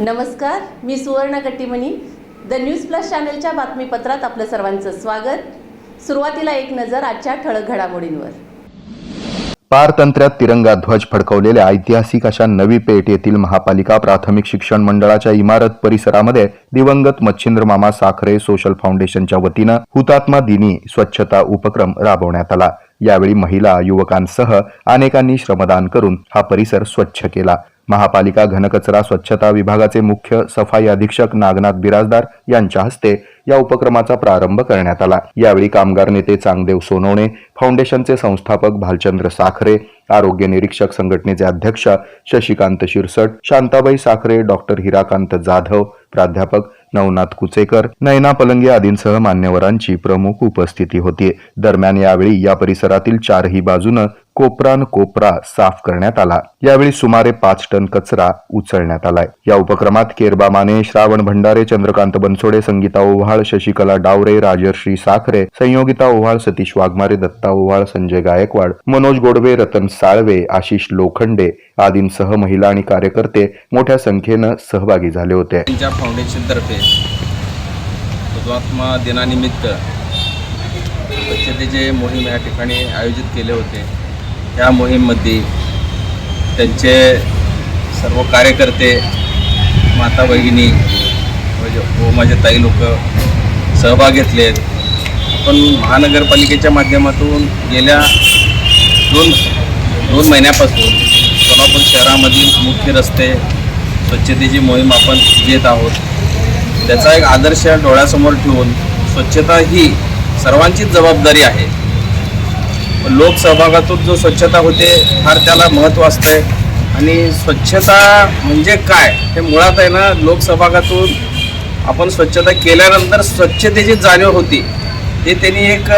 नमस्कार मी Suvarna Kattimani. The news plus चॅनलच्या बातमीपत्रात आपलं सर्वांचं स्वागत. सुरुवातीला एक नजर आजच्या ठळक घडामोडींवर. पारतंत्र्यात तिरंगा ध्वज फडकवलेल्या ऐतिहासिक अशा नवी पेठ येथील महापालिका प्राथमिक शिक्षण मंडळाच्या इमारत परिसरामध्ये दिवंगत मच्छिंद्र मामा साखरे सोशल फाउंडेशनच्या वतीनं हुतात्मा दिनी स्वच्छता उपक्रम राबवण्यात आला. यावेळी महिला युवकांसह अनेकांनी श्रमदान करून हा परिसर स्वच्छ केला. महापालिका घनकचरा स्वच्छता विभागाचे मुख्य सफाई अधीक्षक नागनाथ बिराजदार यांच्या हस्ते या उपक्रमाचा प्रारंभ करण्यात आला. यावेळी कामगार नेते चांगदेव सोनवणे फाउंडेशनचे संस्थापक भालचंद्र साखरे आरोग्य निरीक्षक संघटनेचे अध्यक्ष शशिकांत शिरसट शांताबाई साखरे डॉक्टर हिराकांत जाधव प्राध्यापक नवनाथ कुचेकर नयना पलंगे आदींसह मान्यवरांची प्रमुख उपस्थिती होती. दरम्यान यावेळी या परिसरातील चारही बाजूनं कोपरान कोपरा साफ करण्यात आला. यावेळी सुमारे पाच टन कचरा उचलण्यात आलाय. या उपक्रमात केरबा माने श्रावण भंडारे चंद्रकांत बनसोडे संगीता ओव्हाळ शशिकला डावरे राजर्षी साखरे संयोगिता ओव्हाळ सतीश वाघमारे दत्ता ओव्हाळ संजय गायकवाड मनोज गोडवे रतन साळवे आशिष लोखंडे आदींसह महिला आणि कार्यकर्ते मोठ्या संख्येनं सहभागी झाले होते. फाउंडेशनतर्फे हुतात्मा दिनानिमित्त स्वच्छतेचे मोहीम या ठिकाणी आयोजित केले होते. या मोहीममध्ये त्यांचे सर्व कार्यकर्ते माता भगिनी म्हणजे व माझे ताई लोक सहभाग घेतले आहेत. आपण महानगरपालिकेच्या माध्यमातून गेल्या दोन दोन महिन्यापासून सोलापूर शहरामधील मुख्य रस्ते स्वच्छतेची मोहीम आपण घेत आहोत. त्याचा एक आदर्श डोळ्यासमोर ठेवून स्वच्छता ही सर्वांचीच जबाबदारी आहे. लोकसहभागातून जो स्वच्छता होते फार त्याला महत्त्व असतंय. आणि स्वच्छता म्हणजे काय? हे मुळात आहे ना लोकसहभागातून आपण स्वच्छता केल्यानंतर स्वच्छतेची जाणीव होती. ते त्यांनी एक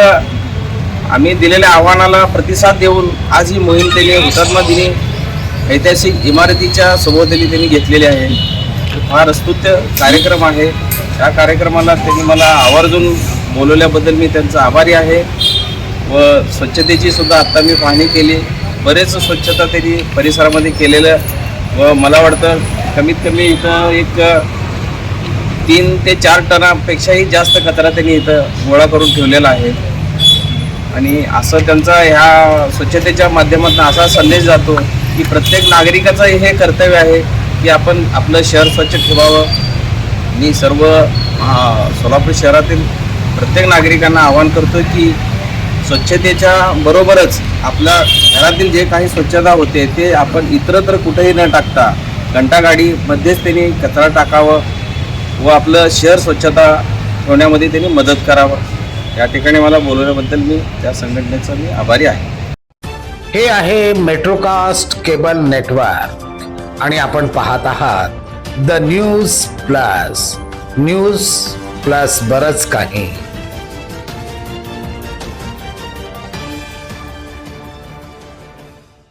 आम्ही दिलेल्या आव्हानाला प्रतिसाद देऊन आज ही मोहीम त्यांनी हुतात्मा दिनी ऐतिहासिक इमारतीच्या सभोवताली त्यांनी घेतलेली आहे. फार स्तुत्य कार्यक्रम आहे. त्या कार्यक्रमाला त्यांनी मला आवर्जून बोलवल्याबद्दल मी त्यांचा आभारी आहे. व स्वच्छतेची सुद्धा आत्ता मी पाहणी केली. बरेच स्वच्छता त्यांनी परिसरामध्ये केलेलं व मला वाटतं कमीत कमी इथं एक तीन ते चार टनापेक्षाही जास्त कचरा त्यांनी इथं गोळा करून ठेवलेला आहे. आणि असं त्यांचा ह्या स्वच्छतेच्या माध्यमातून असा संदेश जातो की प्रत्येक नागरिकाचं हे कर्तव्य आहे की आपण आपलं शहर स्वच्छ ठेवावं. मी सर्व सोलापूर शहरातील प्रत्येक नागरिकांना आवाहन करतो की स्वच्छतेच्या बरोबरच आपल्या घरातील जे काही स्वच्छता होते ते आपण इतरत्र कुठेही न टाकता घंटागाडीमध्येच त्यांनी कचरा टाकावं व आपलं शहर स्वच्छता ठेवण्यामध्ये त्यांनी मदत करावं. या ठिकाणी मला बोलवल्याबद्दल मी त्या संघटनेचा मी आभारी आहे. हे आहे मेट्रोकास्ट केबल नेटवर्क आणि आपण पाहत आहात the news plus news plus बरंच काही.